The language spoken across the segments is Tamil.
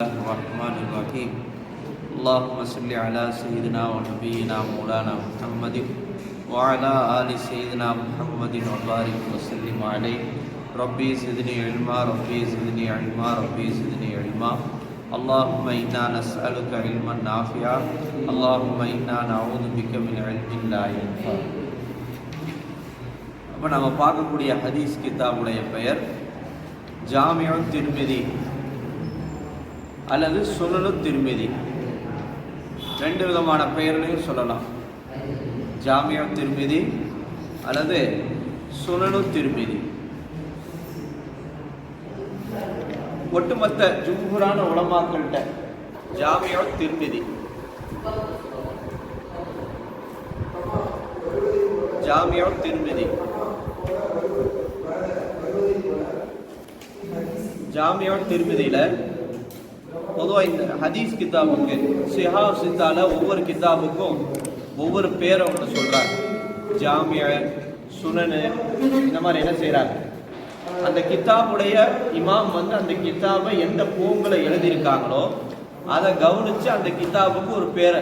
الله الرحمن الرحيم اللهم صل على سيدنا ونبينا مولانا محمد وعلى آل سيدنا محمد وبارك وسلم عليه ربي زدني علما ربي زدني علما ربي زدني علما اللهم إنا نسألك علما نافعا اللهم إنا نعوذ بك من علم لا ينفع அப்போ நம்ம பார்க்கக்கூடிய ஹதீஸ் கிதாபுடைய பெயர் ஜாமியா திருமிதி அல்லது சுனனு திருமிதி. ரெண்டு விதமான பெயர்களையும் சொல்லலாம். ஜாமியா திருமிதி அல்லது சுனனு திருமிதி. ஒட்டுமொத்த ஜும்ஹுரான உலமாக்கள்கிட்ட ஜாமியா திருமிதி. ஜாமியா திருமிதி. ஜாமியா திருமதியில் பொதுவாக இந்த ஹதீஸ் கிதாபுக்கு சிஹா சித்தால ஒவ்வொரு கிதாபுக்கும் ஒவ்வொரு பேரை ஒன்று சொல்கிறார் ஜாமிய சுனனு இந்த மாதிரி என்ன செய்கிறார் அந்த கித்தாபுடைய இமாம் வந்து அந்த கித்தாபை எந்த பூங்கில் எழுதியிருக்காங்களோ அதை கவனித்து அந்த கிதாபுக்கு ஒரு பேரை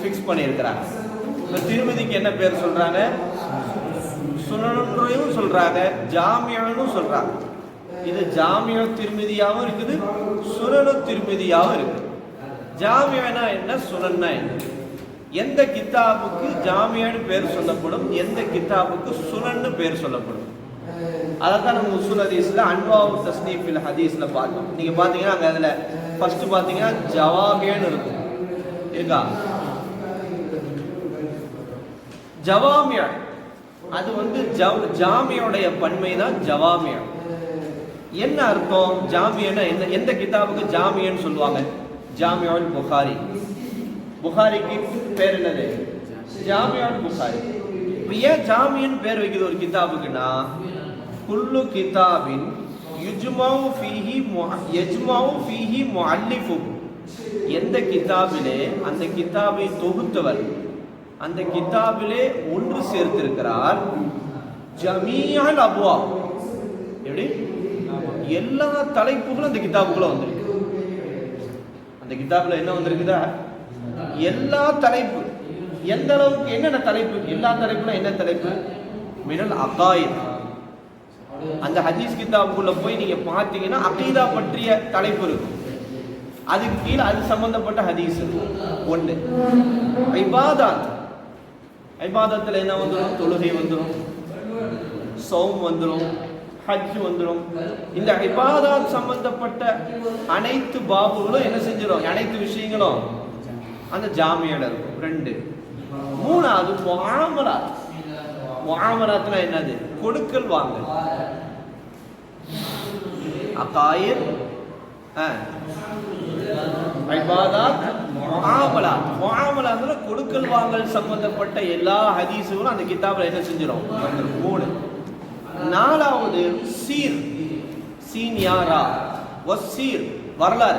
ஃபிக்ஸ் பண்ணியிருக்கிறாங்க. இப்போ திருமதிக்கு என்ன பேர் சொல்கிறாங்க சுனனுன்றையும் சொல்கிறாங்க ஜாமியனும் சொல்கிறாங்க இது ஜாமிய திருமதியாகவும் இருக்குது சுரனு திருமதியாகவும் இருக்குது. ஜாமியனா என்ன சுரன்னா என்ன? எந்த கித்தாபுக்கு ஜாமியான்னு பேர் சொல்லப்படும் எந்த கித்தாபுக்கு சுரன்னு பேர் சொல்லப்படும். அதை தான் நம்ம உசுல் ஹதீஸில் அன்வாவு தஸ்னீஃபில் ஹதீஸில் பார்த்தோம். நீங்கள் பார்த்தீங்கன்னா அங்கே அதில் ஃபர்ஸ்ட் பார்த்தீங்கன்னா ஜவாமியான்னு இருக்கும். இருக்கா? ஜவாமியா. அது வந்து ஜவ் ஜாமியோடைய பன்மை தான் ஜவாமியா. என்ன அர்த்தம்? ஜாமியன்னா என்ன? எந்த கிதாபுக்கு ஜாமியன்னு சொல்லுவாங்க? ஜாமியான் புகாரி. புகாரிக்கு பேர் என்னது? ஜாமியான் புகாரி. இப்போ ஏன் ஜாமியன் பேர் வைக்கிறது ஒரு கிதாபுக்குன்னா? குல்லு கிதாபின் யுஜ்மாவு ஃபீஹி யஜ்மாவு ஃபீஹி முஅல்லிஃபு. எந்த கிதாபிலே அந்த கிதாபை தொகுத்தவர் அந்த கிதாபிலே ஒன்று சேர்த்திருக்கிறார் ஜமீஅல் அபுவா. எப்படி? எல்லா தலைப்புகளும் அந்த கிதாபுக்குள்ள வந்திருக்கு. அந்த கிதாபுல என்ன வந்திருக்குதா? எல்லா தலைப்பு எந்த அளவுக்கு என்னென்ன தலைப்பு எல்லா தலைப்புல என்ன தலைப்பு? மினல் அகாயித். அந்த ஹதீஸ் கிதாபுக்குள்ள போய் நீங்க பார்த்தீங்கன்னா அகீதா பற்றிய தலைப்பு இருக்கும். அதுக்கு கீழே அது சம்பந்தப்பட்ட ஹதீஸ். ஒன்று ஐபாதாத். ஐபாதத்தில் என்ன வந்துடும் தொழுகை வந்துடும் சௌம் வந்துடும் ஹஜ் வந்துடும் இந்த இபாதாத் சம்பந்தப்பட்ட அனைத்து பாபுகளும் என்ன செஞ்சிடும் அனைத்து விஷயங்களும் அந்த ஜாமியோட இருக்கும். ரெண்டு. மூணாவது முகாமலாத் வாமராத்துல என்னது? கொடுக்கல் வாங்க. அகாயிர் ஐபாதாத் முகாமலாத் கொடுக்கல் வாங்கல் சம்பந்தப்பட்ட எல்லா ஹதீஸுகளும் அந்த கிதாபில் என்ன செஞ்சிடும் மூணு. நாலாவது சீர். சீன் யாரா? சீர் வரலாறு.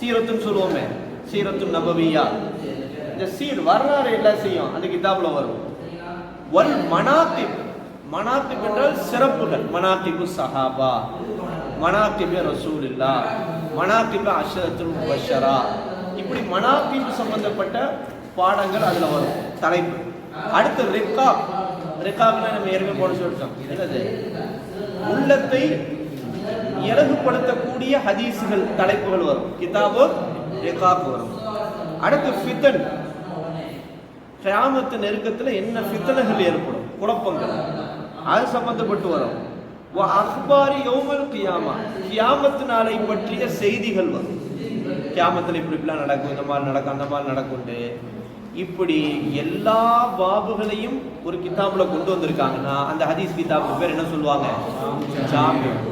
சீரத்துன்னு சொல்லுவோமே. சீரத்து நபவியா. இந்த சீர் வரலாறு என்ன செய்யும். அந்த கிதாபில் வரும். ஒல் மனாத்திப். மனாத்திப் என்றால் சிறப்புகள். மனாத்திபு சஹாபா. மனாத்திபு ரசூல் இல்லா மனாத்திபு அஷரத்துல் முபஷரா. இப்படி மனாத்திபு சம்பந்தப்பட்ட பாடங்கள் அதுல வரும். தலைப்பு. அடுத்து ரிக்காப் ரிக்காப்னா நம்ம ஏற்கனவே போட சொல்லிட்டோம். என்னது? உள்ளத்தை இலகுபடுத்தக்கூடிய ஹதீஸுகள் தலைப்புகள் வரும். கிதாபு ரிகாப் வரும். அடுத்து ஃபித்தன். கிராமத்து நெருக்கத்தில் என்ன ஃபித்தனைகள் ஏற்படும்? குழப்பங்கள். அது சம்பந்தப்பட்டு வரும். அக்பாரி யோமல் கியாமா. கியாமத்து நாளை பற்றிய செய்திகள் வரும். கியாமத்தில் இப்படி இப்படிலாம் நடக்கும் இந்த மாதிரி நடக்கும் அந்த மாதிரி நடக்கும்ட்டு. இப்படி எல்லா பாபுகளையும் ஒரு கிதாபுல கொண்டு வந்திருக்காங்கன்னா அந்த ஹதீஸ் கிதாபுக்கு பேர் என்ன சொல்லுவாங்க? ஜாமியம்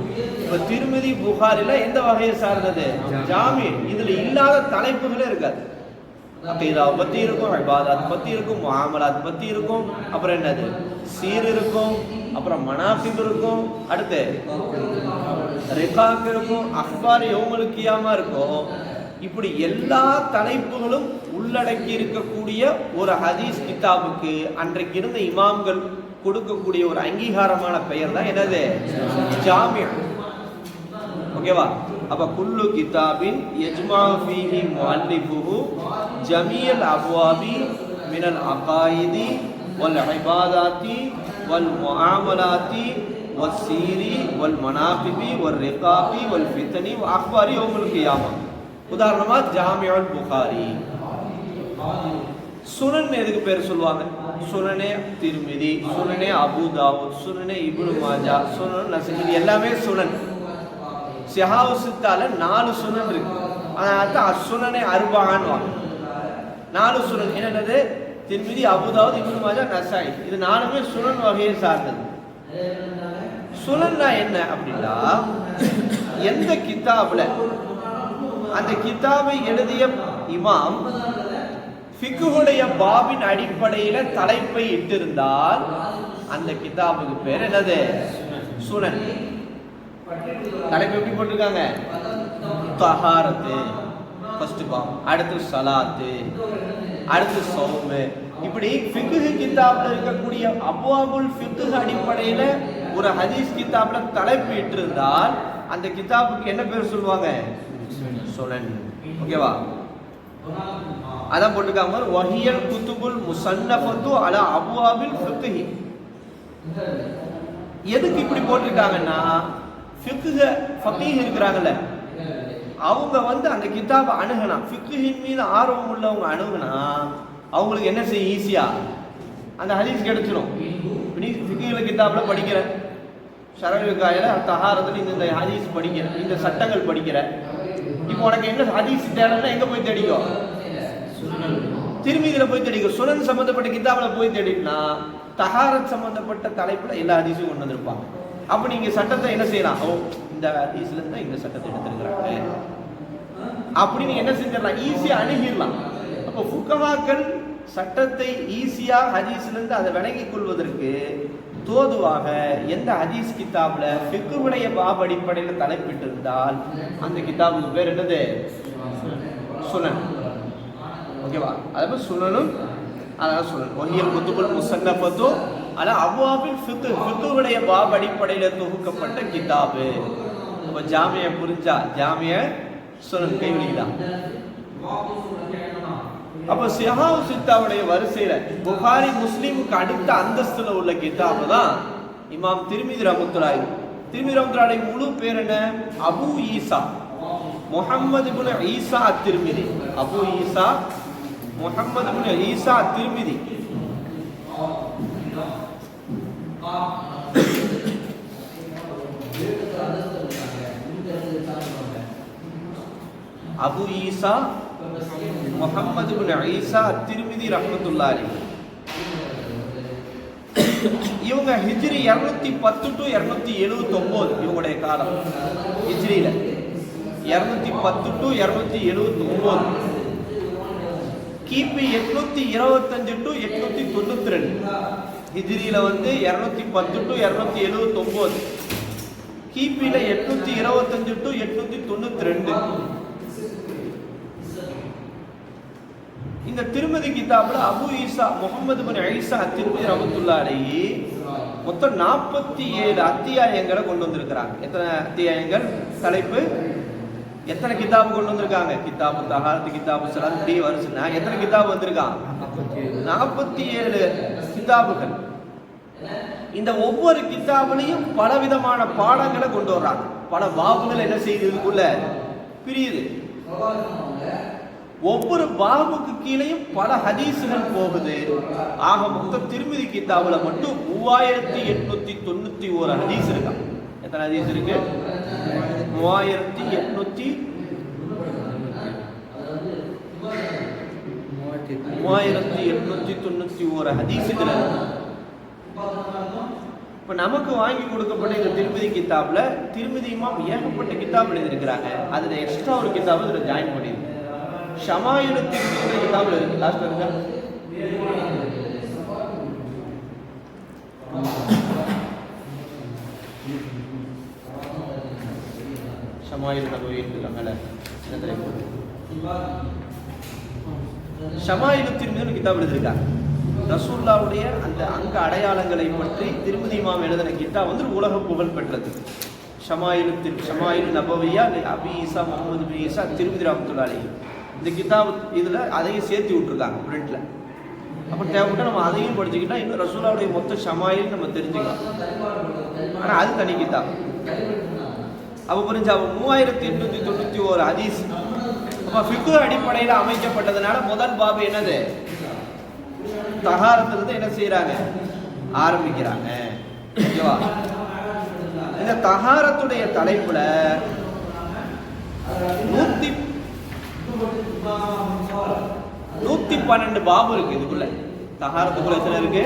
இப்ப திருமதி புகாரில எந்த வகையை சார்ந்தது? ஜாமி. இதுல இல்லாத தலைப்புகளே இருக்காது. அக்கீதாவை பத்தி இருக்கும் அபாதாத் பத்தி இருக்கும் மாமலாத் பத்தி இருக்கும். அப்புறம் என்னது? சீர் இருக்கும் அப்புறம் மனாஃபிப் இருக்கும். அடுத்து ரிகாக் இருக்கும் அக்பார் யௌமலுக்கியாமா இருக்கும். இப்படி எல்லா தலைப்புகளும் உள்ளடக்கி இருக்கக்கூடிய ஒரு ஹதீஸ் கிதாபுக்கு அன்றைக்கு இருந்த இமாம்கள் கொடுக்கக்கூடிய ஒரு அங்கீகாரமான பெயர் தான் என்னது? ஜாமியா ஓகேவா? அப்ப குல்லு கிதாபின் எஜ்மா ஃபீஹி முஅல்லிஃபுஹு அபுவாபி அப்வாபி மினல் அகாயிதி வல் இபாதாத்தி வல் முஆமலாத்தி சீரி வல் மனாபிபி வல் ரிகாபி வல் ஃபித்னி அக்பாரி உங்களுக்கு யாபம் உதாரணமாக ஜாமியுல் புகாரி. சுனன் எதுக்கு பேர் சொல்லுவாங்க? சுனனே திருமிதி சுனனே அபு சுனனே இப்னு மாஜா சுனன் நசீ இது எல்லாமே சுனன். சிஹாவு சித்தால நாலு சுனன் இருக்கு. அதனால அசுனனே அருபான்னு நாலு சுனன். என்னது? திருமிதி அபுதாவது இப்னு மாஜா நசாய். இது நாலுமே சுனன் வகையை சார்ந்தது. சுனன்னா என்ன அப்படின்னா எந்த கித்தாப்ல அந்த கித்தாபை எழுதிய இமாம் ஃபிக்குடைய பாபின் அடிப்படையில தலைப்பை இட்டிருந்தால் அந்த கிதாபுக்கு பேர் என்னது? சுனன். தலைப்பு எப்படி போட்டிருக்காங்க? தஹாரத்து. ஃபர்ஸ்ட் பாம் அடுத்து சலாத்து அடுத்து சௌமு. இப்படி ஃபிக்குஹு கிதாப்ல இருக்கக்கூடிய அபுவாபுல் ஃபிக்குஹ் அடிப்படையில ஒரு ஹதீஸ் கிதாப்ல தலைப்பு இட்டிருந்தால் அந்த கிதாபுக்கு என்ன பேர் சொல்லுவாங்க? சுனன். ஓகேவா? அதான் போட்டுக்காம வஹியல் குத்துபுல் முசன்னஃபத்து அல அபுவாபில் ஃபிக்ஹி. எதுக்கு இப்படி போட்டிருக்காங்கன்னா ஃபிக்ஹ ஃபகீஹ் இருக்கிறாங்கல்ல. அவங்க வந்து அந்த கிதாபை அணுகினா ஃபிக்ஹின் மீது ஆர்வம் உள்ளவங்க அணுகுனா அவங்களுக்கு என்ன செய்ய ஈஸியா அந்த ஹதீஸ் கிடைச்சிரும் நீ ஃபிக்ஹில் கிதாபில் படிக்கிற ஷரவிகாயில தகாரத்தில் இந்த இந்த ஹதீஸ் படிக்கிற இந்த சட்டங்கள் படிக்கிற. இப்போ உனக்கு என்ன ஹதீஸ் தேடனா எங்கே போய் தேடிக்கோ? திரும்பி இதில் போய் தேடிக்கோ. சுனன் சம்மந்தப்பட்ட கிதாபில் போய் தேடினா தகாரத் சம்மந்தப்பட்ட தலைப்பில் எல்லா அதிசயம் கொண்டு வந்திருப்பாங்க. அப்போ நீங்கள் சட்டத்தை என்ன செய்யலாம்? ஓ இந்த ஹதீஸ்ல இருந்தா இந்த சட்டத்தை எடுத்திருக்கிறாங்க. அப்படின்னு என்ன செஞ்சிடலாம்? ஈஸியாக அணுகிடலாம். அப்போ ஃபுக்கமாக்கள் சட்டத்தை ஈஸியாக ஹதீஸ்லேருந்து அதை விளங்கிக் கொள்வதற்கு தோதுவாக எந்த ஹதீஸ் கிதாப்ல ஃபிக்குடைய பாப் அடிப்படையில் தலைப்பிட்டிருந்தால் அந்த கிதாபுக்கு பேர் என்னது? சுனன். ஓகேவா? அதே சுனனும் அதான் சொல்லணும் ஒஹியல் குத்துபுல் முசன்னஃபத்து ஆனால் அவ்வாபில் சித்து ஃபிக்குடைய பாப் அடிப்படையில் தொகுக்கப்பட்ட கிதாபு. அப்போ ஜாமிய புரிஞ்சா? ஜாமிய சுனன் கைவிடிக்கலாம் அப்ப சிஹாவு சித்தாவுடைய வரிசையில புகாரி முஸ்லீமுக்கு அடுத்த அந்தஸ்துல உள்ள கிதாபு தான் இமாம் திருமிதி ரஹமத்துல்லாஹி திருமிதி ரஹமத்துல்லாஹி முழு பேர் என்ன? அபு ஈசா. முகமது இப்னு ஈசா அத்திருமிதி. அபு ஈசா முகமது ஈசா திருமிதி. அபு ஈசா முகமது ஈசா திருமிதி ரஹமத்துல்லாரி இவங்க ஹிஜ்ரி இருநூத்தி பத்து டு இருநூத்தி எழுபத்தி ஒன்பது இவங்களுடைய காலம். ஹிஜ்ரியில. இருநூத்தி பத்து டு இருநூத்தி எழுபத்தி ஒன்பது கிபி எட்நூத்தி இருபத்தஞ்சு டு எட்நூத்தி தொண்ணூத்தி ரெண்டு ஹிஜ்ரியில வந்து இருநூத்தி பத்து டு இருநூத்தி எழுபத்தி ஒன்பது கிபியில எட்நூத்தி இருபத்தஞ்சு டு எட்நூத்தி தொண்ணூத்தி ரெண்டு இந்த திருமதி கிதாபில் அபு ஈசா முகமது பின் ஐசா திருமதி ரமத்துல்லா மொத்தம் நாற்பத்தி ஏழு அத்தியாயங்களை கொண்டு வந்திருக்கிறாங்க. எத்தனை அத்தியாயங்கள்? தலைப்பு எத்தனை கிதாபு கொண்டு வந்திருக்காங்க? கிதாபு தஹாரத்து கிதாபு சலாத் இப்படி வருஷம்னா எத்தனை கிதாபு வந்திருக்கான்? நாற்பத்தி ஏழு கிதாபுகள். இந்த ஒவ்வொரு கிதாபுலையும் பலவிதமான பாடங்களை கொண்டு வர்றாங்க. பல பாபுகள் என்ன செய்யுது இதுக்குள்ள பிரியுது. ஒவ்வொரு பாபுக்கு கீழேயும் பல ஹதீஸுகள் போகுது. ஆக மொத்தம் திருமதி கிதாபுல மட்டும் மூவாயிரத்தி எட்நூத்தி தொண்ணூத்தி ஒரு ஹதீஸ் இருக்கா? எத்தனை ஹதீஸ் இருக்கு? மூவாயிரத்தி எட்நூத்தி மூவாயிரத்தி எட்நூத்தி தொண்ணூத்தி ஒரு ஹதீஸ் இப்போ இப்ப நமக்கு வாங்கி கொடுக்கப்பட்ட இந்த திருமதி கித்தாப்ல திருமதி இமாம் ஏகப்பட்ட கித்தாப் எழுதியிருக்கிறாங்க. அதுல எக்ஸ்ட்ரா ஒரு கித்தாப் இதுல ஜாயின் பண்ணியிருக்கு ஷமாயுல திருமதி கிதாப்ல இருக்கு லாஸ்ட் இருக்கா ஷமாயுல் நபவி மேலே மேல இந்த தலைப்பு கிதாப் எழுதியிருக்காங்க. ரசூல்லாவுடைய அந்த அங்க அடையாளங்களை பற்றி திருமதி மாம் எழுதின கிதாப் வந்து உலக புகழ் பெற்றது. ஷமாயிலு ஷமாயில் நபவியா அபி ஈசா முகமது பின் ஈசா திருமதி ராமத்துல்லாலே இந்த கிதாப் இதில் அதையும் சேர்த்து விட்ருக்காங்க பிரிண்டில் அப்போ தேவைப்பட்ட நம்ம அதையும் படிச்சுக்கிட்டா இன்னும் ரசூலாவுடைய மொத்த ஷமாயில் நம்ம தெரிஞ்சுக்கலாம். ஆனால் அது தனி கிதாப் அப்போ புரிஞ்சு அப்போ மூவாயிரத்தி எட்நூத்தி தொண்ணூற்றி ஒரு ஹதீஸ். அப்போ ஃபிக்கு அடிப்படையில் அமைக்கப்பட்டதுனால முதல் பாபு என்னது? தகாரத்திலிருந்து என்ன செய்யறாங்க ஆரம்பிக்கிறாங்க. ஓகேவா? இந்த தகாரத்துடைய தலைப்புல நூத்தி நூத்தி பன்னெண்டு பாபு இருக்கு இதுக்குள்ள. தகாரத்துக்குள்ள எத்தனை இருக்கு?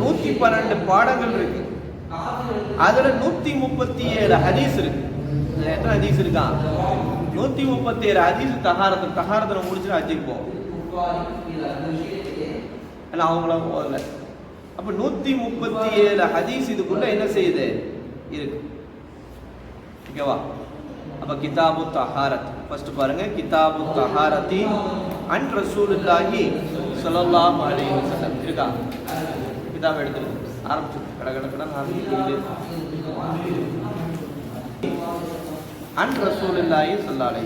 நூத்தி பன்னெண்டு பாடங்கள் இருக்கு. அதுல நூத்தி முப்பத்தி ஏழு ஹதீஸ் இருக்கு. எத்தனை ஹதீஸ் இருக்கா? நூத்தி முப்பத்தி ஏழு ஹதீஸ் தகாரத்தை தகாரத்தை முடிச்சுட்டு ஹஜ்ஜுக்கு போவோம். ஏன்னா அவங்களாம் போகல. அப்ப நூத்தி முப்பத்தி ஏழு ஹதீஸ் இதுக்குள்ள என்ன செய்யுது? இருக்கு. ஓகேவா? அப்ப கிதாபு தஹாரத். ஃபர்ஸ்ட் பாருங்க கிதாபு தஹாரத்தி அன் ரசூலுல்லாஹி ஸல்லல்லாஹு அலைஹி வஸல்லம். இருக்கா? கிதாப் எடுத்துருக்கு ஆரம்பிச்சு கடகடக்கடன் ஆரம்பிக்கிறது அன் ரசூல் இல்லாயி சொல்லாலை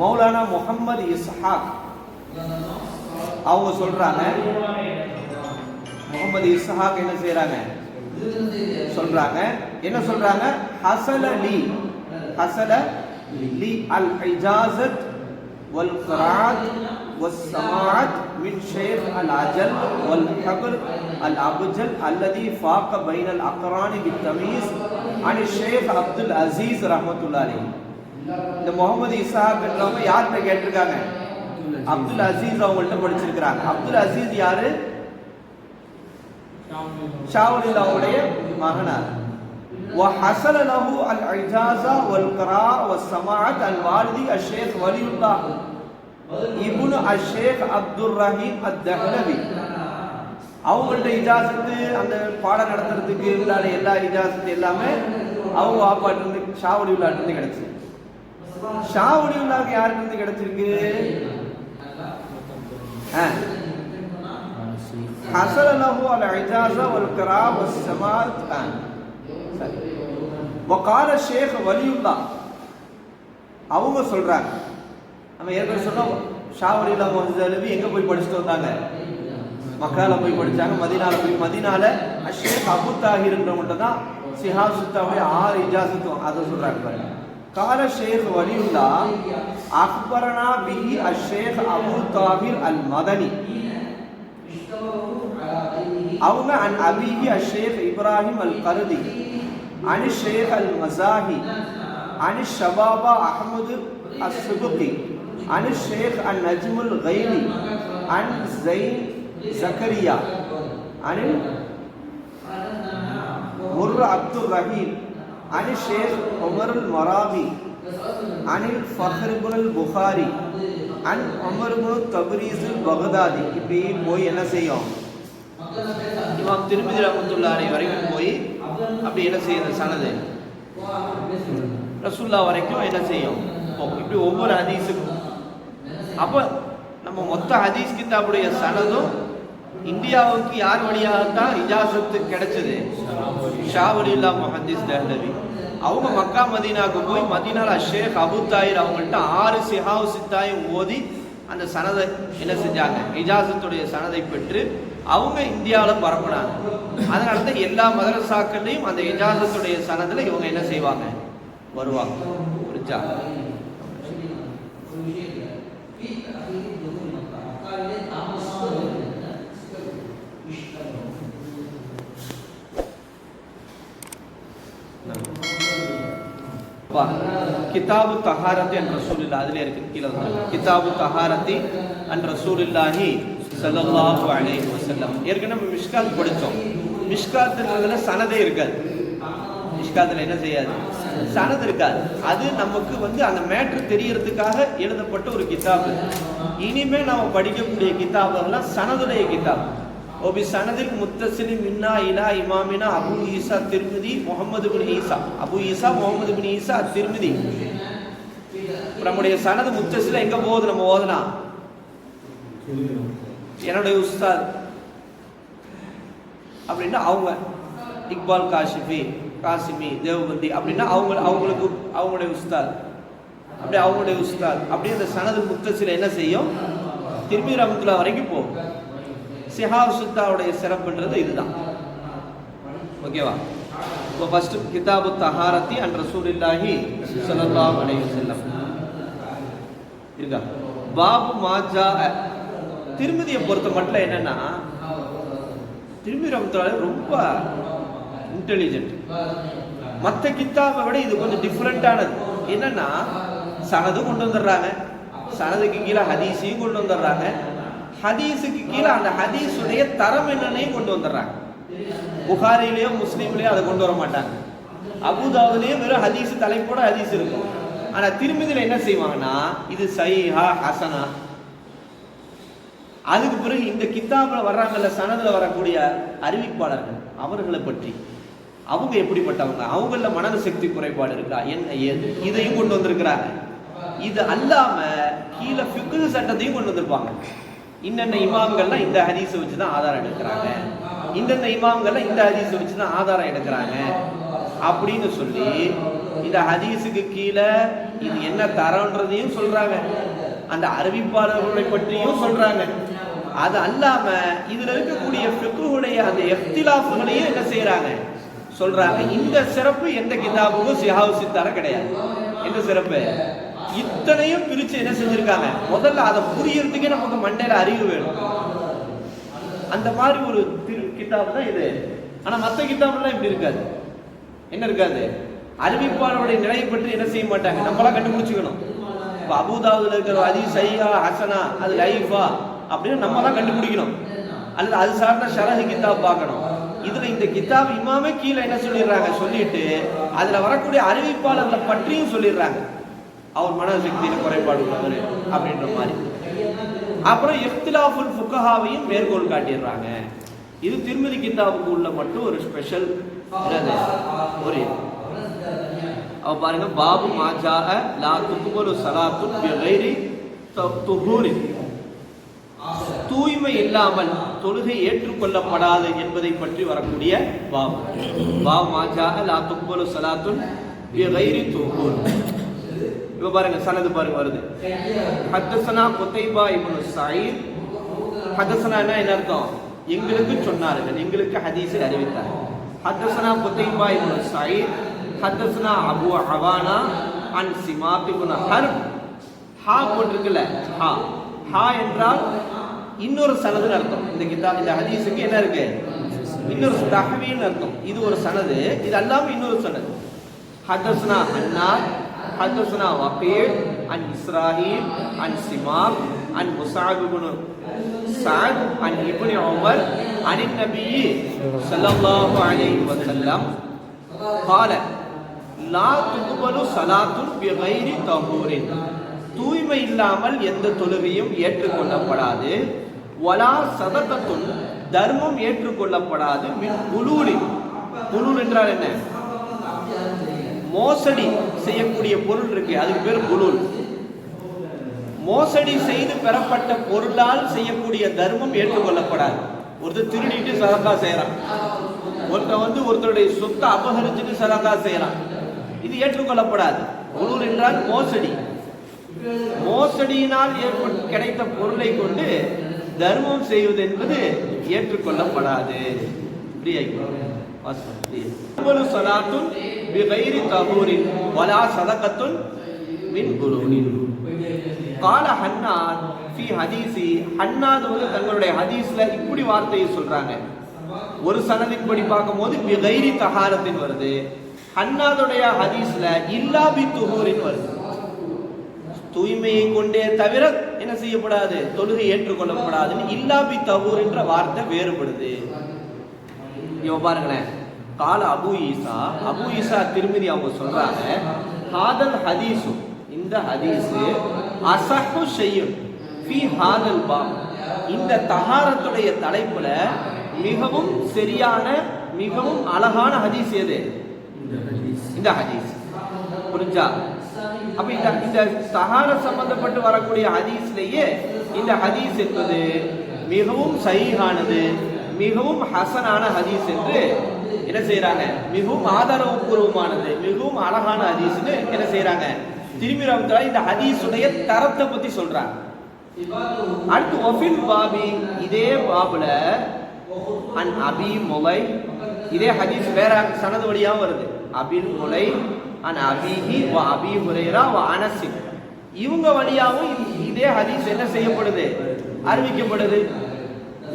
மௌலானா முகமது இஸ்ஹாக். அவங்க சொல்றாங்க முகமது இஸ்ஹாக் என்ன செய்யறாங்க சொல்றாங்க என்ன சொல்றாங்க ஹசல லி ஹசல லி அல் இஜாசத் வல் குராத் والسماعت من شيخ العجل والحبر الأبجل الذي فاق بين الأقران بالتمييز عن الشيخ عبد العزيز رحمة الله عليه இந்த முகமது இசாக் என்றவங்க யார்கிட்ட கேட்டிருக்காங்க அப்துல் அசீஸ் அவங்கள்ட்ட படிச்சிருக்கிறாங்க அப்துல் அசீஸ் யாரு ஷாவுலில்லாவுடைய மகனார் وحصل له الإجازة والقراءة والسماعة الوالدي الشيخ ولي الله ابن الشيخ عبد الرحيم الدهلوي அவங்கள்ட்ட இஜாசத்து அந்த பாடம் நடத்துறதுக்கு உண்டான எல்லா இஜாசத்து எல்லாமே அவங்க வாப்பாட்டு இருந்து ஷாவுடி உள்ளாட்டு இருந்து கிடைச்சு ஷாவுடி உள்ளாக்கு யாருக்கு இருந்து கிடைச்சிருக்கு حصل له الإجازة والقراءة والسماع وقال الشيخ ولي الله அவங்க சொல்றாங்க நம்ம ஏற்கனவே சொன்னோம் ஷாவலிலா மொஹல்லவி எங்க போய் படிச்சுட்டு வந்தாங்க மக்கால போய் படிச்சாங்க மதினால போய் மதினால அஷேக் அபு தாஹிர்ன்றவங்கள்ட்ட தான் சிஹாசுத்தாவுடைய ஆறு இஜாசத்தும் அதை சொல்றாங்க பாருங்க قال الشيخ ولي الله أخبرنا به الشيخ أبو طاهر المدني. أو عن أبيه الشيخ إبراهيم القردي عن الشيخ المزاهي عن الشباب أحمد السبقي عن الشيخ النجم الغيلي عن زين زكريا عن مر عبد الرحيم. عن الشيخ عمر المراغي عن الفخر بن البخاري عن عمر بن تبريز البغدادي இப்படி போய் என்ன செய்யும் இமாம் திருமதி ரஹமத்துல்லாஹி வரைக்கும் போய் அப்படி என்ன செய்யுது சனது ரசுல்லா வரைக்கும் என்ன செய்யும் போகும். இப்படி ஒவ்வொரு ஹதீஸுக்கும் அப்போ நம்ம மொத்த ஹதீஸ் கிதாபுடைய சனதும் இந்தியாவுக்கு யார் வழியாகத்தான் இஜாசத்து கிடைச்சது? ஷாவலில்லா முஹந்திஸ் தஹ்லவி. அவங்க மக்கா மதீனாவுக்கு போய் மதீனால ஷேக் அபு தாயிர் அவங்கள்ட்ட ஆறு சிஹாவு சித்தாயும் ஓதி அந்த சனதை என்ன செஞ்சாங்க? இஜாசத்துடைய சனதை பெற்று அவங்க இந்தியாவில் பரப்புனாங்க. அதனால தான் எல்லா மதரசாக்கள்லையும் அந்த இஜாசத்துடைய சனதில் இவங்க என்ன செய்வாங்க? வருவாங்க. புரிஞ்சா? கிதாபு தஹாரத்தி அன் ரசூலில்லா அதுல இருக்கு கீழே வந்து கிதாபு தஹாரத்தி அன் ரசூலில்லாஹி சல்லாஹு அலை வசல்லம் ஏற்கனவே மிஷ்காத் படித்தோம். மிஷ்காத்ன்றதுல சனதே இருக்காது. மிஷ்காத்துல என்ன செய்யாது? சனது இருக்காது. அது நமக்கு வந்து அந்த மேட்ரு தெரியறதுக்காக எழுதப்பட்ட ஒரு கிதாபு. இனிமே நாம படிக்கக்கூடிய கிதாபுகள்லாம் சனதுடைய கிதாப். ஒபி சனதில் முத்தசிலி மின்னா இலா இமாமினா அபு ஈசா திருமதி முகமது பின் ஈசா. அபு ஈசா முகமது பின் ஈசா திருமதி. நம்முடைய சனது முத்தசில எங்க போகுது நம்ம ஓதுனா? என்னுடைய உஸ்தாத். அப்படின்னா அவங்க. இக்பால் காஷிஃபி காசிமி தேவபந்தி அப்படின்னா அவங்க அவங்களுக்கு அவங்களுடைய உஸ்தாத். அப்படியே அவங்களுடைய உஸ்தாத். அப்படியே அந்த சனது முத்தசில என்ன செய்யும்? திரும்பி ரமத்துல்லா வரைக்கும் போகும். சிஹா சுத்தாவுடைய சிறப்புன்றது இதுதான். ஓகேவா? இப்போ ஃபர்ஸ்ட் கிதாபு தஹாரத்தி அன் ரசூலில்லாஹி ஸல்லல்லாஹு அலைஹி வஸல்லம். இருக்கா? பாபு மாஜா திருமதியை பொறுத்த மட்டும் என்னன்னா திரும்பி ரமத்துல்லா ரொம்ப இன்டெலிஜென்ட் மற்ற கித்தாபை விட இது கொஞ்சம் டிஃப்ரெண்ட்டானது என்னன்னா சனதும் கொண்டு வந்துடுறாங்க. சனதுக்கு கீழே ஹதீஸையும் கொண்டு வந்துடுறாங்க. ஹதீஸுக்கு கீழே அந்த ஹதீஸுடைய தரம் என்னன்னையும் கொண்டு வந்துடுறாங்க. புகாரிலேயோ முஸ்லீம்லேயோ அதை கொண்டு வர மாட்டாங்க. அபுதாவுலேயும் வெறும் ஹதீஸ் தலைப்போட ஹதீஸ் இருக்கும். ஆனா திருமதியில் என்ன செய்வாங்கன்னா இது சைஹா ஹசனா. அதுக்கு பிறகு இந்த கித்தாபில் வர்றாங்கல்ல சனதுல வரக்கூடிய அறிவிப்பாளர்கள் அவர்களை பற்றி. அவங்க எப்படிப்பட்டவங்க? அவங்கள மனது சக்தி குறைபாடு இருக்கா? என்ன ஏது இதையும் கொண்டு வந்திருக்கிறாங்க. இது அல்லாம கீழே ஃபிக்கு சட்டத்தையும் கொண்டு வந்திருப்பாங்க. இன்னென்ன இமாம்கள்லாம் இந்த ஹதீஸை வச்சு தான் ஆதாரம் எடுக்கிறாங்க. இந்தந்த இமாம்கள்லாம் இந்த ஹதீஸை வச்சு தான் ஆதாரம் எடுக்கிறாங்க. அப்படின்னு சொல்லி இந்த ஹதீஸுக்கு கீழே இது என்ன தரன்றதையும் சொல்றாங்க. அந்த அறிவிப்பாளர்களை பற்றியும் சொல்றாங்க. அது அல்லாம இதுல இருக்கக்கூடிய ஃபிக்குடைய அந்த எஃப்திலாஃபுகளையும் என்ன செய்யறாங்க சொல்றாங்க. இந்த சிறப்பு எந்த கிதாபுக்கும் சிஹாவு சித்தார கிடையாது. எந்த சிறப்பு? இத்தனையும் பிரிச்சு என்ன செஞ்சிருக்காங்க? முதல்ல அதை புரியறதுக்கே நமக்கு மண்டையில அறிவு வேணும். அந்த மாதிரி ஒரு திரு கிதாப் தான் இது. ஆனா மத்த கிதாப்லாம் இப்படி இருக்காது. என்ன இருக்காது? அறிவிப்பாளருடைய நிலையை பற்றி என்ன செய்ய மாட்டாங்க? நம்மளாம் கண்டுபிடிச்சுக்கணும். இப்போ அபுதாபுல இருக்கிற அதி சையா ஹசனா அது லைஃபா அப்படின்னு நம்ம தான் கண்டுபிடிக்கணும். அல்லது அது சார்ந்த ஷரஹு கிதாப் பார்க்கணும். இதுல இந்த கிதாப் இமாமே கீழே என்ன சொல்லிடுறாங்க? சொல்லிட்டு அதுல வரக்கூடிய அறிவிப்பாளர்களை பற்றியும் சொல்லிடுறாங்க. அவர் மனசக்தியில குறைபாடு உள்ளவர் அப்படின்ற மாதிரி. அப்புறம் இஃப்திலாஃபுல் ஃபுக்கஹாவையும் மேற்கோள் காட்டிடுறாங்க. இது திருமதி கிதாபுக்கு உள்ள மட்டும் ஒரு ஸ்பெஷல் ஒரு அவ பாருங்க பாபு மாஜாக லா துக்குபலு சலாத்துன் வெவ்வேறு துஹூரி தூய்மை இல்லாமல் தொழுகை ஏற்றுக்கொள்ளப்படாது என்பதை பற்றி வரக்கூடிய பாபு. பாபு மாஜாக லா துக்குபலு சலாத்துன் வெவ்வேறு துஹூர். இப்போ பாருங்க சனது பாருங்க வருது. ஹத்தசனா குத்தைபா இப்னு சயீத். ஹத்தசனானா என்ன அர்த்தம்? எங்களுக்கு சொன்னார்கள் எங்களுக்கு ஹதீஸில் அறிவித்தார் ஹத்தசனா குத்தைபா இப்னு சயீத் ஹத்தசனா அபு அவானா அன் சிமாத் இப்னு ஹர்ப். ஹா போட்டிருக்குல்ல ஹா. ஹா என்றால் இன்னொரு சனதுன்னு அர்த்தம். இந்த கிதா இந்த ஹதீஸுக்கு என்ன இருக்கு? இன்னொரு தகவின்னு அர்த்தம். இது ஒரு சனது இது அல்லாம இன்னொரு சனது. ஹத்தசனா அன்னார் حدثنا وقيع عن إسرائيل عن سماك عن مصعب بن سعد عن ابن عمر عن النبي صلى الله عليه وسلم قال لا تقبل صلاة بغير طهور தூய்மை இல்லாமல் எந்த தொழுகையும் ஏற்றுக்கொள்ளப்படாது வலா சதகத்துன் தர்மம் ஏற்றுக்கொள்ளப்படாது மின் குலூலி குலூல் என்றால் என்ன மோசடி செய்யக்கூடிய பொருள் இருக்கு. அதுக்கு பேர் புலூல் மோசடி செய்து பெறப்பட்ட பொருளால் செய்யக்கூடிய தர்மம் ஏற்றுக்கொள்ளப்படாது. ஒருத்தர் திருடிட்டு சதக்கா செய்யறான். ஒருத்தர் வந்து ஒருத்தருடைய சொத்தை அபகரிச்சுட்டு சதக்கா செய்யறான். இது ஏற்றுக்கொள்ளப்படாது. புலூல் என்றால் மோசடி. மோசடியினால் ஏற்பட்டு கிடைத்த பொருளை கொண்டு தர்மம் செய்வது என்பது ஏற்றுக்கொள்ளப்படாது. இப்படி ஆயிக்கும். வாசம். இப்படி. அவ்வளவு சலாத்துன் பிகைரி தஹூரின் வலா சதகத்துன் மின் குலூனின் கால ஹன்னாத் வந்து தங்களுடைய ஹதீஸ்ல இப்படி வார்த்தையை சொல்றாங்க ஒரு சனதின்படி பார்க்கும்போது பிகைரி தஹாரத்தின் வருது ஹன்னாதுடைய ஹதீஸ்ல இல்லா பி துஹூரின் வருது தூய்மையை கொண்டே தவிர என்ன செய்யப்படாது தொழுகை ஏற்றுக்கொள்ளப்படாதுன்னு இல்லா பி தகூர் என்ற வார்த்தை வேறுபடுது இவ பாருங்களேன். கால அபு ஈசா அபு ஈசா திருமதி அவங்க சொல்றாங்க ஹாதல் ஹதீஸு. இந்த ஹதீஸு அசஹு செய்யும் ஃபி ஹாதல் பா இந்த தகாரத்துடைய தலைப்புல மிகவும் சரியான மிகவும் அழகான ஹதீஸ் எது? இந்த ஹதீஸ். புரிஞ்சா? அப்ப இந்த இந்த சஹார சம்பந்தப்பட்டு வரக்கூடிய ஹதீஸ்லயே இந்த ஹதீஸ் என்பது மிகவும் சஹீஹானது. மிகவும் ஹசனான ஹதீஸ் என்று என்ன செய்யறாங்க மிகவும் ஆதாரபூர்வமானது மிகவும் அழகான ஹதீஸ்னு என்ன செய்யறாங்க திரும்பி ரமத்தா இந்த ஹதீஸுடைய தரத்தை பத்தி சொல்றாங்க. அடுத்து ஒஃபில் பாபி இதே பாபுல அன் அபி முலை இதே ஹதீஸ் வேற சனது வழியாகவும் வருது. அபில் முலை அன் அபிஹி வ அபி ஹுரைரா வ அனசி இவங்க வழியாகவும் இதே ஹதீஸ் என்ன செய்யப்படுது? அறிவிக்கப்படுது.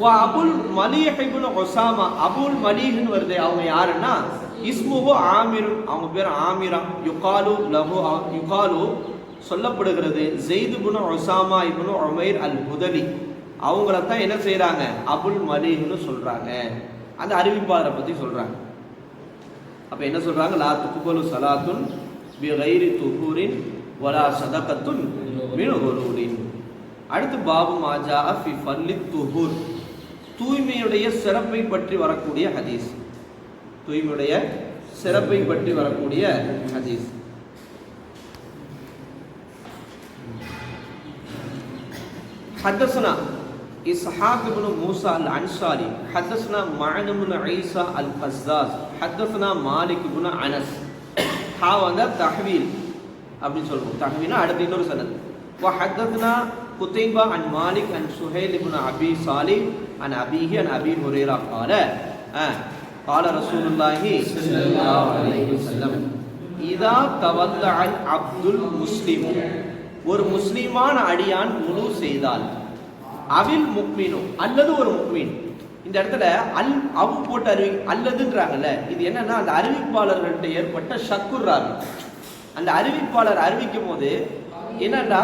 வா அபுல் மலீஹ் ஒசாமா அபுல் மலீஹ்னு வருது. அவங்க யாருன்னா? இஸ்முஹு ஆமிர். அவங்க பேர் ஆமிரா. யுகாலு லஹு யுகாலு சொல்லப்படுகிறது. ஜெயிது புனு ஒசாமா இபுனு உமைர் அல் முதலி அவங்கள தான் என்ன செய்கிறாங்க அபுல் மலிஹ்னு சொல்கிறாங்க அந்த அறிவிப்பாளரை பற்றி சொல்கிறாங்க அப்போ என்ன சொல்கிறாங்க லா துக்குபலு சலாத்துன் பி கைரி துஹூரின் வலா சதகத்துன் மின் அடுத்து பாபு மாஜா ஃபி ஃபல்லி துஹூர். தூய்மையுடைய சிறப்பை பற்றி வரக்கூடிய ஹதீஸ் தூய்மையுடைய சிறப்பை பற்றி வரக்கூடிய ஹதீஸ் حدثنا إسحاق بن موسى الأنصاري حدثنا معن بن عيسى القزاز حدثنا مالك بن أنس ஹா வந்து தஹ்வீல் அப்படின்னு சொல்லுவோம் தஹ்வீல்னா அடுத்து இன்னொரு சனத் وحدثنا قتيبة عن مالك عن سهيل بن أبي صالح عن أبيه عن أبي هريرة قال آه قال رسول الله صلى الله عليه وسلم إذا تودع العبد المسلم ஒரு முஸ்லிமான அடியான் முழு செய்தால் அவில் முக்மீனு அல்லது ஒரு முக்மீன் இந்த இடத்துல அல் அவு போட்டு அறிவி அல்லதுன்றாங்கல்ல இது என்னன்னா அந்த அறிவிப்பாளர்கள்ட்ட ஏற்பட்ட ஷக்குர் ராவி அந்த அறிவிப்பாளர் அறிவிக்கும் போது என்னன்னா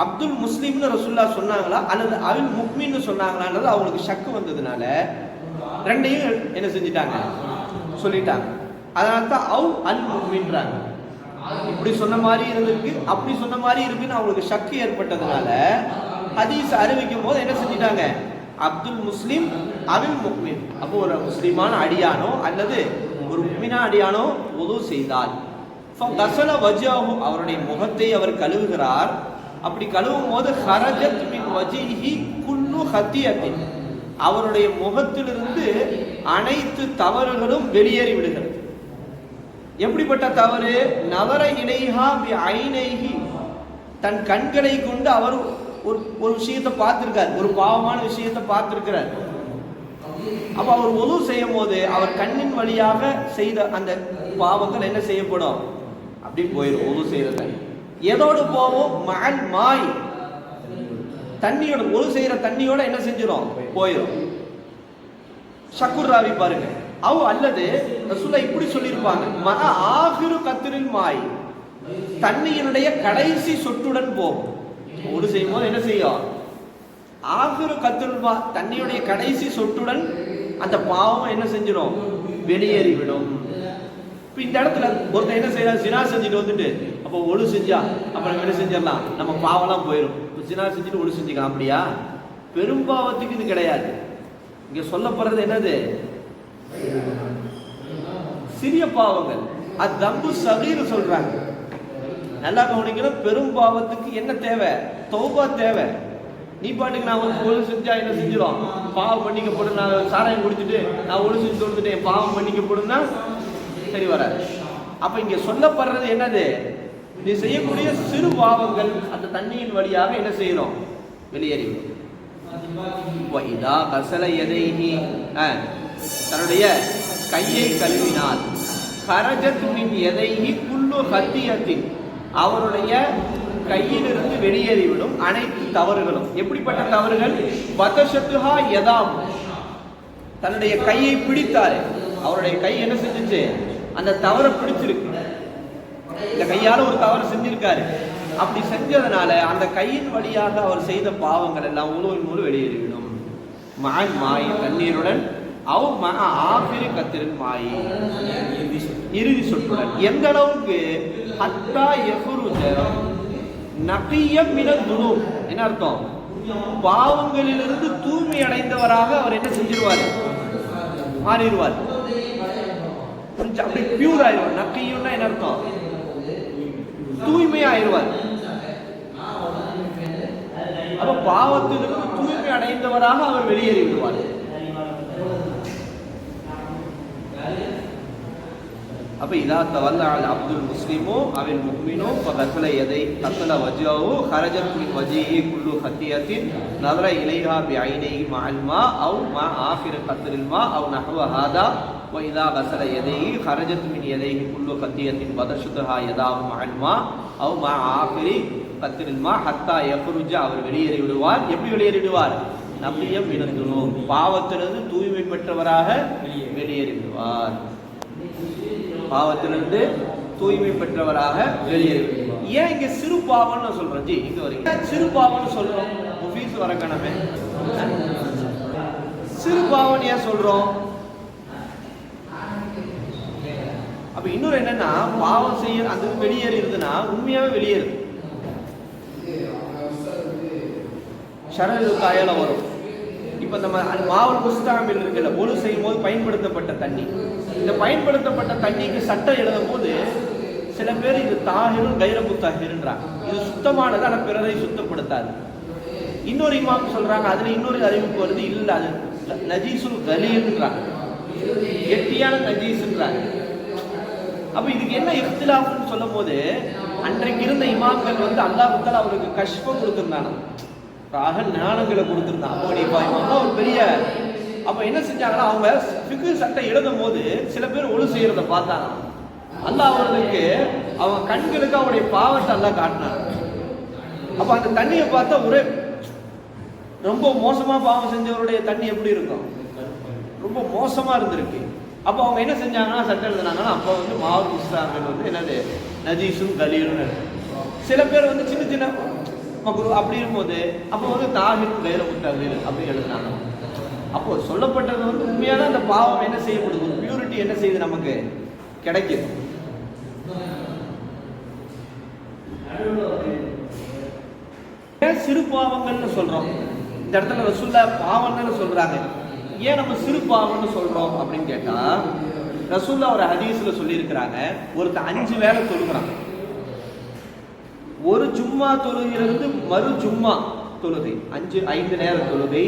அப்துல் முஸ்லீம்னு ரசுல்லா சொன்னாங்களா அல்லது அவில் முக்மின்னு சொன்னாங்களான்றது அவங்களுக்கு ஷக்கு வந்ததுனால ரெண்டையும் என்ன செஞ்சிட்டாங்க? சொல்லிட்டாங்க. அதனால தான் அவு அல் முக்மின்றாங்க. இப்படி சொன்ன மாதிரி இருந்திருக்கு அப்படி சொன்ன மாதிரி இருக்குன்னு அவங்களுக்கு ஷக்கு ஏற்பட்டதுனால ஹதீஸ் அறிவிக்கும் போது என்ன செஞ்சிட்டாங்க? அப்துல் முஸ்லீம் அவில் முக்மின். அப்போ ஒரு முஸ்லீமான அடியானோ அல்லது ஒரு முக்மினா அடியானோ உதவு செய்தால். அவருடைய முகத்தை அவர் கழுவுகிறார். அப்படி கழுவும் போது ஹரஜத் மின் வஜிஹி குன்னு ஹத்தியத்தின். அவருடைய முகத்திலிருந்து அனைத்து தவறுகளும் வெளியேறி விடுகிறது. எப்படிப்பட்ட தவறு? நவர இணைஹா பி தன் கண்களை கொண்டு அவர் ஒரு ஒரு விஷயத்தை பார்த்திருக்கார். ஒரு பாவமான விஷயத்தை பார்த்திருக்கிறார். அப்ப அவர் ஒது செய்யும் போது அவர் கண்ணின் வழியாக செய்த அந்த பாவங்கள் என்ன செய்யப்படும்? அப்படி போயிடும் ஒது செய்யறது. எதோடு போவோம்? மகன் மாய். தண்ணியோட ஒரு செய்யற தண்ணியோட என்ன செஞ்சிடும் போயிடும் ஷக்குர் ராவி பாருங்க. அவ அல்லது ரசூலா இப்படி சொல்லியிருப்பாங்க. மக ஆகிரு கத்திரில் மாய். தண்ணியினுடைய கடைசி சொட்டுடன் போகும் ஒரு செய்யும் போது என்ன செய்யும்? ஆகிரு கத்திரில் மா தண்ணியுடைய கடைசி சொட்டுடன் அந்த பாவம் என்ன செஞ்சிடும் வெளியேறிவிடும். இப்ப இந்த இடத்துல ஒருத்தன் என்ன செய்யறாரு சினா செஞ்சுட்டு வந்துட்டு அப்போ ஒழு செஞ்சா அப்புறம் என்ன செஞ்சிடலாம்? நம்ம பாவம்லாம் போயிடும் இப்ப சினா செஞ்சுட்டு ஒழு செஞ்சுக்கலாம் அப்படியா? பெரும்பாவத்துக்கு இது கிடையாது. இங்கே சொல்லப்படுறது என்னது? சிறிய பாவங்கள். அது தம்பு சகீர் சொல்றாங்க. நல்லா கவனிக்கணும் பெரும் பாவத்துக்கு என்ன தேவை? தௌபா தேவை. நீ பாட்டுக்கு நான் வந்து ஒழு செஞ்சா என்ன செஞ்சிடும் பாவம் மன்னிக்கப்படும் நான் சாராயம் குடிச்சிட்டு நான் ஒழு செஞ்சு கொடுத்துட்டேன் பாவம் மன்னிக்கப்படும்னா சரி வராது. அப்ப இங்க சொல்லப்படுறது என்னது? நீ செய்யக்கூடிய சிறு பாவங்கள் அந்த தண்ணியின் வழியாக என்ன செய்யணும் வெளியேறிவிடும். இதா கசல எதைஹி தன்னுடைய கையை கழுவினால் கரஜத் எதைஹி குல்லு ஹத்தியத்தின் அவருடைய கையிலிருந்து வெளியேறிவிடும் அனைத்து தவறுகளும். எப்படிப்பட்ட தவறுகள்? பதசத்துஹா எதாம் தன்னுடைய கையை பிடித்தாரு அவருடைய கை என்ன செஞ்சுச்சு? அந்த தவறை பிடிச்சிருக்கு. இந்த கையால ஒரு தவறு செஞ்சிருக்காரு. அப்படி செஞ்சதுனால அந்த கையின் வழியாக அவர் செய்த பாவங்கள் எல்லாம் உணவின் மூலம் வெளியேறிவிடும். மாய் மாய் தண்ணீருடன் அவ் மகா ஆபிரி கத்திரன் மாய். இறுதி சொற்றுடன் எந்த அளவுக்கு ஹத்தா எஃபுருஜ நபியம் மின துணு என்ன அர்த்தம்? பாவங்களிலிருந்து தூய்மை அடைந்தவராக அவர் என்ன செஞ்சிருவார்? மாறிடுவார். கொஞ்சம் அப்படி பியூர் ஆயிடுவார். நக்கியும்னா என்ன அர்த்தம்? தூய்மை ஆயிடுவார் அப்ப பாவத்திலிருந்து தூய்மை அடைந்தவராக அவர் வெளியேறி விடுவார் அப்ப இதா தவல்ல அப்துல் முஸ்லிமோ அவன் முக்மினோ ஃபகத்ல எதை கத்தல வஜாவோ ஹரஜத் மின் வஜ்ஹி குல்லு ஹத்தியத்தின் நவர இலைஹா பிஐனைஹி மஅல் மா அவ் மா ஆஃபிர் கத்ரில் அவு அவ் நஹ்வ ஹாதா வ கசல கஸல ஹரஜத்மின் ஹரஜத் குல்வ எதைஹி குல்லு ஹத்தியத்தின் பதஷுதஹா யதாஹு மா அவ் மா ஆஃபிரி கத்ரில் ஹத்தா யஃப்ருஜ அவர் வெளியேறி விடுவார். எப்படி வெளியேறி விடுவார் நம்பியம் மினதுனூம் பாவத்திலிருந்து தூய்மை பெற்றவராக வெளியேறி விடுவார் பாவத்திலிருந்து தூய்மை பெற்றவராக வெளியேறி ஏன் இங்க சிறு பாவம்னு சொல்றோம் ஜி இங்க வரீங்க. சிறு பாவம்னு சொல்றோம்? முஃபீஸ் வர கணமே. சிறு பாவம் ஏன் சொல்றோம்? அப்ப இன்னொரு என்னன்னா பாவம் செய்ய அந்த இது வெளியேறிடுதுன்னா உண்மையாவே வெளியேறுது. ஷரல் வரும். இப்ப நம்ம அந்த மாவல் புஸ்தாமில் இருக்குல்ல ஒழு செய்யும் போது பயன்படுத்தப்பட்ட தண்ணி. இந்த பயன்படுத்தப்பட்ட தண்ணிக்கு சட்டம் எழுதும் போது சில பேர் இது தாகிரும் கைரபு தாகிருன்றாங்க இது சுத்தமானது ஆனால் பிறரை சுத்தப்படுத்தாது. இன்னொரு இமாம் சொல்றாங்க அதுல இன்னொரு அறிவிப்பு வருது இல்ல அது நஜீசுல் கலீல்ன்றாங்க. கெட்டியான நஜீஸ்ன்றாங்க அப்ப இதுக்கு என்ன இஃப்திலாஃப்னு சொல்லும் போது அன்றைக்கு இருந்த இமாம்கள் வந்து அல்லாஹ் அவருக்கு கஷ்பம் கொடுத்திருந்தாங்க. ராக ஞானங்களை கொடுத்திருந்தான். அப்போ நீ இமாம் ஒரு பெரிய அப்ப என்ன செஞ்சாங்கன்னா அவங்க ஃபிகு சட்டை எழுதும் போது சில பேர் ஒழு செய்யறத பார்த்தாங்க. அல்லா அவர்களுக்கு அவன் கண்களுக்கு அவனுடைய பாவத்தை எல்லாம் காட்டினான் அப்ப அந்த தண்ணியை பார்த்தா ஒரே ரொம்ப மோசமா பாவம் செஞ்சவருடைய தண்ணி எப்படி இருக்கும்? ரொம்ப மோசமா இருந்திருக்கு. அப்போ அவங்க என்ன செஞ்சாங்கன்னா சட்டம் எழுதுனாங்கன்னா அப்போ வந்து மாவு இஸ்லாமில் வந்து என்னது நஜீஸும் கலீலும் சில பேர் வந்து சின்ன சின்ன மக்குரு அப்படி இருக்கும்போது அப்போ வந்து தாகிரும் வேற முத்தகீர் அப்படின்னு எழுதுனாங்க. அப்போ சொல்லப்பட்டது வந்து உண்மையான அந்த பாவம் என்ன செய்யப்படுது ஒரு பியூரிட்டி என்ன செய்யுது நமக்கு? கிடைக்குது. சிறு பாவங்கள்னு சொல்றோம். இந்த இடத்துல ரசுல்லா பாவம்னு சொல்றாங்க. ஏன் நம்ம சிறு பாவம்னு சொல்றோம் அப்படின்னு கேட்டா ரசுல்லா ஒரு ஹதீஸ்ல சொல்லியிருக்கிறாங்க ஒருத்தர் அஞ்சு வேளை தொழுகிறான். ஒரு ஜும்மா தொழுகிறது மறு ஜும்மா தொழுகை. அஞ்சு ஐந்து நேர தொழுகை.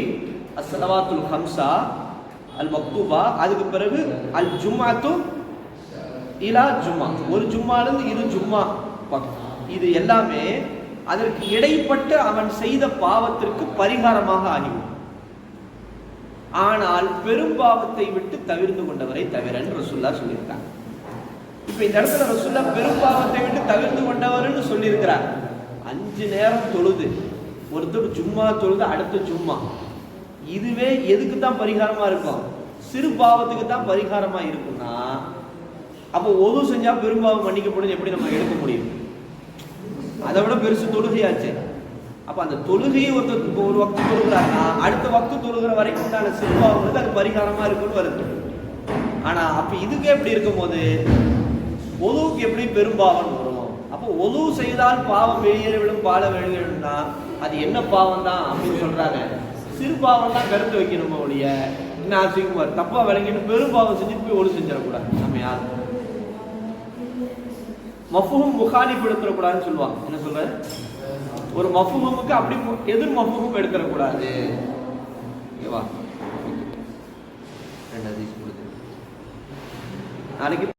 அஸ்ஸலவாத்துல் ஹம்சா அல் மக்தூபா அதுக்கு பிறகு அல் ஜும்மாத்து இலா ஜும்மா. ஒரு ஜும்மாலேருந்து இரு ஜும்மா பக்கம். இது எல்லாமே அதற்கு இடைப்பட்டு அவன் செய்த பாவத்திற்கு பரிகாரமாக ஆகிவிடும். ஆனால் பெரும் பாவத்தை விட்டு தவிர்த்து கொண்டவரை தவிரன்னு ரசுல்லா சொல்லியிருக்காங்க. இப்ப இந்த இடத்துல ரசுல்லா பெரும் பாவத்தை விட்டு தவிர்த்து கொண்டவர்னு சொல்லியிருக்கிறார். அஞ்சு நேரம் தொழுது ஒருத்தர் சும்மா தொழுது அடுத்த சும்மா இதுவே எதுக்கு தான் பரிகாரமா இருக்கும்? சிறு பாவத்துக்கு தான் பரிகாரமா இருக்கும்னா அப்போ ஒது செஞ்சா பெரும்பாவம் மன்னிக்கப்படும் எப்படி நம்ம எடுக்க முடியும்? அதை விட பெருசு தொழுகையாச்சு. அப்ப அந்த தொழுகையை ஒருத்தர் இப்போ ஒரு வக்து தொழுகிறாருன்னா அடுத்த வக்து தொழுகிற வரைக்கும் உண்டான சிறுபாவம் வந்து அது பரிகாரமா இருக்குன்னு வருது. ஆனா அப்ப இதுக்கு எப்படி இருக்கும் போது ஒதுவுக்கு எப்படி பெரும்பாவம் வரும்? அப்போ ஒது செய்தால் பாவம் வெளியேற விடும் பால வெளியேறும்னா அது என்ன பாவம் தான் அப்படின்னு சொல்றாங்க. சிறு பாவம் தான் கருத்து வைக்கணும் ஒழிய என்ன அசிங்கமார் தப்பா விளங்கிட்டு பெரும்பாவம் செஞ்சுட்டு போய் ஒழு செஞ்சிடக்கூடாது. நம்ம யாரும் மஃபும் முகாலிப் எடுத்துடக்கூடாதுன்னு சொல்லுவாங்க. என்ன சொல்ற ஒரு மஃபுஹுமுக்கு அப்படி எதிர் மஃபுஹும் எடுத்துடக்கூடாது. ஓகேவா ரெண்டு ஹதீஸ் நாளைக்கு